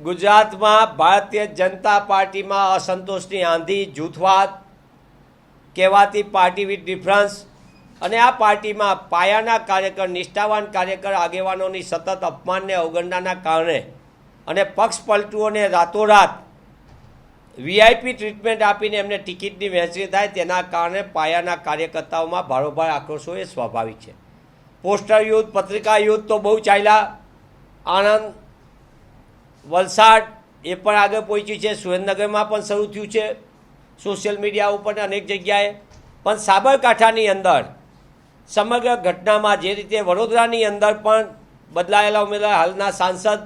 ગુજરાતમાં ભારતીય જનતા પાર્ટીમાં અસંતોષની આંધી, જૂથવાદ કહેવાતી પાર્ટી વિથ ડિફરન્સ અને આ પાર્ટીમાં પાયાના કાર્યકર, નિષ્ઠાવાન કાર્યકર, આગેવાનોની સતત અપમાનને અવગણનાના કારણે અને પક્ષ પલટુઓને રાતોરાત વીઆઈપી ટ્રીટમેન્ટ આપીને એમને ટિકિટની વહેંચણી થાય તેના કારણે પાયાના કાર્યકર્તાઓમાં ભારોભાર આક્રોશો એ સ્વાભાવિક છે. પોસ્ટર યુદ્ધ, પત્રિકા યુદ્ધ તો બહુ ચાલ્યા. આણંદ વલસાડ એ પણ આગળ પહોંચ્યું છે. સુરેન્દ્રનગરમાં પણ શરૂ થયું છે સોશિયલ મીડિયા ઉપર અનેક જગ્યાએ. પણ સાબરકાંઠાની અંદર સમગ્ર ઘટનામાં જે રીતે વડોદરાની અંદર પણ બદલાયેલા ઉમેદવાર, હાલના સાંસદ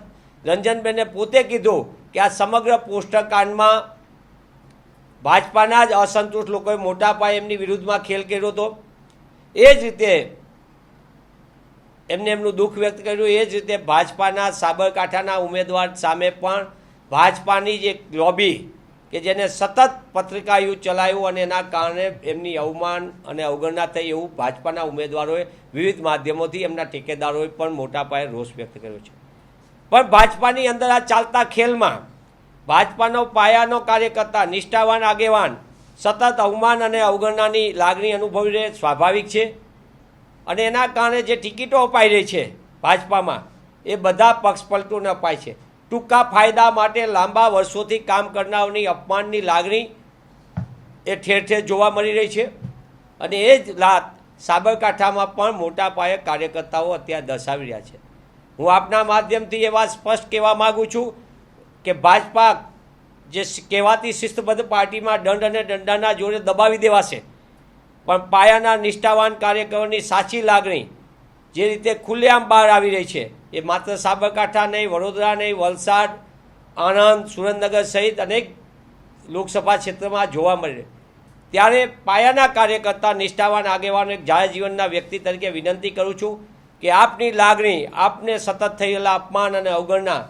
રંજનબેને પોતે કીધું કે આ સમગ્ર પોસ્ટરકાંડમાં ભાજપાના જ અસંતુષ્ટ લોકોએ મોટા પાયે એમની વિરુદ્ધમાં ખેલ કર્યો હતો. એ જ રીતે એમને એમનું દુઃખ વ્યક્ત કર્યું. એ જ રીતે ભાજપાના સાબરકાંઠાના ઉમેદવાર સામે પણ ભાજપાની જે લોબી કે જેને સતત પત્રિકા યુદ્ધ ચલાવ્યું અને એના કારણે એમની અવમાન અને અવગણના થઈ એવું ભાજપાના ઉમેદવારોએ વિવિધ માધ્યમોથી એમના ઠેકેદારોએ પણ મોટા પાયે રોષ વ્યક્ત કર્યો છે. પણ ભાજપાની અંદર આ ચાલતા ખેલમાં ભાજપાનો પાયાનો કાર્યકર્તા, નિષ્ઠાવાન આગેવાન, સતત અવમાન અને અવગણનાની લાગણી અનુભવી રહે સ્વાભાવિક છે. અને એના કારણે જે ટિકિટો અપાઈ રહી છે ભાજપામાં, એ બધા પક્ષ પલટોને અપાય છે. ટૂંકા ફાયદા માટે લાંબા વર્ષોથી કામ કરનારની અપમાનની લાગણી એ ઠેર ઠેર જોવા મળી રહી છે. અને એ જ લાત સાબરકાંઠામાં પણ મોટા પાયે કાર્યકર્તાઓ અત્યારે દર્શાવી રહ્યા છે. હું આપના માધ્યમથી એ વાત સ્પષ્ટ કહેવા માગું છું કે ભાજપા જે કહેવાતી શિસ્તબદ્ધ પાર્ટીમાં દંડ અને દંડાના જોડે દબાવી દેવાશે. પણ પાયાના નિષ્ઠાવાન કાર્યકરોની સાચી લાગણી જે રીતે ખુલ્લેઆમ બહાર આવી રહી છે, એ માત્ર સાબરકાંઠા નહીં, વડોદરા નહીં, વલસાડ, આણંદ, સુરેન્દ્રનગર સહિત અનેક લોકસભા ક્ષેત્રમાં જોવા મળે. ત્યારે પાયાના કાર્યકર્તા નિષ્ઠાવાન આગેવાન એક જાહેર જીવનના વ્યક્તિ તરીકે વિનંતી કરું છું કે આપની લાગણી, આપને સતત થયેલા અપમાન અને અવગણના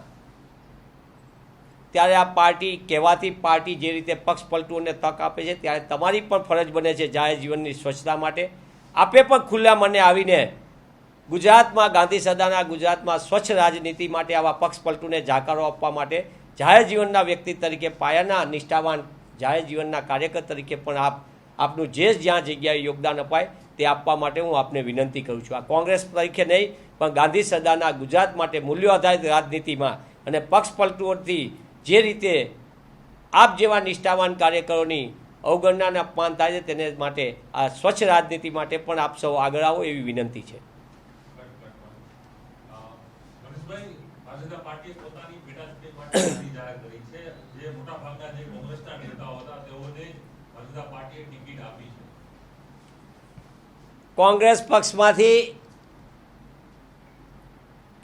ત્યારે આ પાર્ટી કહેવાતી પાર્ટી જે રીતે પક્ષ પલટુઓને તક આપે છે, ત્યારે તમારી પણ ફરજ બને છે જાહેર જીવનની સ્વચ્છતા માટે. આપે પણ ખુલ્લા મને આવીને ગુજરાતમાં ગાંધી સદાના ગુજરાતમાં સ્વચ્છ રાજનીતિ માટે આવા પક્ષ પલટુને જાકારો આપવા માટે જાહેર જીવનના વ્યક્તિ તરીકે પાયાના નિષ્ઠાવાન જાહેર જીવનના કાર્યકર તરીકે પણ આપ, આપનું જે જ્યાં જગ્યાએ યોગદાન અપાય તે આપવા માટે હું આપને વિનંતી કરું છું. આ કોંગ્રેસ તરીકે નહીં, પણ ગાંધી સદાના ગુજરાત માટે મૂલ્યો આધારિત રાજનીતિમાં અને પક્ષ પલટુઓથી જે રીતે આપ જેવા નિષ્ઠાવાન કાર્યકરોની અવગણના અને અપમાન થાય છે તેને માટે આ સ્વચ્છ રાજનીતિ માટે પણ આપ સૌ આગળ આવો એવી વિનંતી છે. કોંગ્રેસ પક્ષમાંથી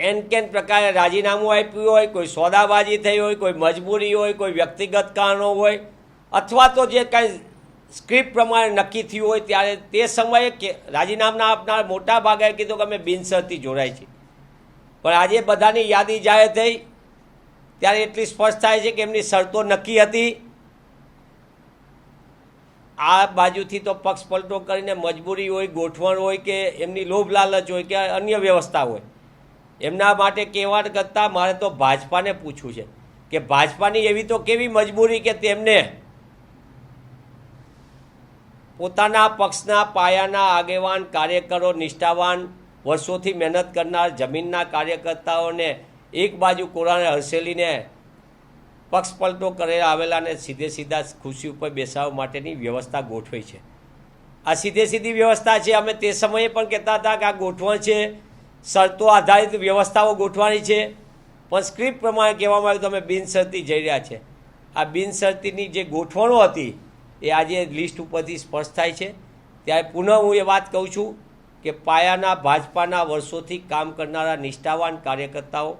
એન કેન પ્રકારે રાજીનામું આપ્યું હોય, કોઈ સોદાબાજી થઈ હોય, કોઈ મજબૂરી હોય, કોઈ વ્યક્તિગત કારણો હોય, અથવા તો જે કાંઈ સ્ક્રિપ્ટ પ્રમાણે નક્કી થયું હોય ત્યારે તે સમયે કે રાજીનામા આપનાર મોટા ભાગે કીધું કે અમે બિનસરતી જોડાય છે પણ આજે બધાની યાદી જાહેર થઈ, ત્યારે એટલી સ્પષ્ટ થાય છે કે એમની શરતો નક્કી હતી. આ બાજુથી તો પક્ષ પલટો કરીને મજબૂરી હોય, ગોઠવણ હોય કે એમની લોભ લાલચ હોય કે અન્ય વ્યવસ્થા હોય. એમના માટે કહેવા કરતાં મારે તો ભાજપાને પૂછવું છે કે ભાજપાની એવી તો કેવી મજબૂરી કે તેમને પોતાના પક્ષના પાયાના આગેવાન, કાર્યકરો, નિષ્ઠાવાન, વર્ષોથી મહેનત કરનાર જમીનના કાર્યકર્તાઓને એક બાજુ કોરાને હસેલીને પક્ષપલટો કરેલા આવેલાને સીધે સીધા ખુરશી ઉપર બેસાવવા માટેની વ્યવસ્થા ગોઠવી છે. આ સીધે સીધી વ્યવસ્થા છે. અમે તે સમયે પણ કહેતા હતા કે આ ગોઠવણ છે. શરતો આધારિત વ્યવસ્થાઓ ગોઠવાની છે. પણ સ્ક્રિપ્ટ પ્રમાણે કહેવામાં આવ્યું, તમે બિનશરતી જઈ રહ્યા છે. આ બિનશરતીની જે ગોઠવણો હતી, એ આજે લિસ્ટ ઉપરથી સ્પષ્ટ થાય છે. ત્યારે પુનઃ હું એ વાત કહું છું કે પાયાના, ભાજપાના વર્ષોથી કામ કરનારા નિષ્ઠાવાન કાર્યકર્તાઓ,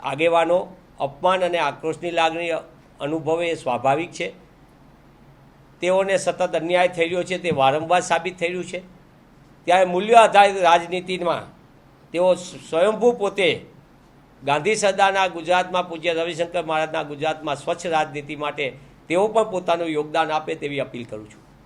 આગેવાનો, અપમાન અને આક્રોશની લાગણી અનુભવે એ સ્વાભાવિક છે. તેઓને સતત અન્યાય થઈ રહ્યો છે, તે વારંવાર સાબિત થઈ રહ્યું છે. ત્યારે મૂલ્ય આધારિત રાજનીતિમાં તેઓ સ્વયંભૂ પોતે ગાંધી સદાના ગુજરાતમાં પૂજ્ય રવિશંકર મહારાજના ગુજરાતમાં સ્વચ્છ રાજનીતિ માટે તેઓ પણ પોતાનું યોગદાન આપે તેવી અપીલ કરું છું.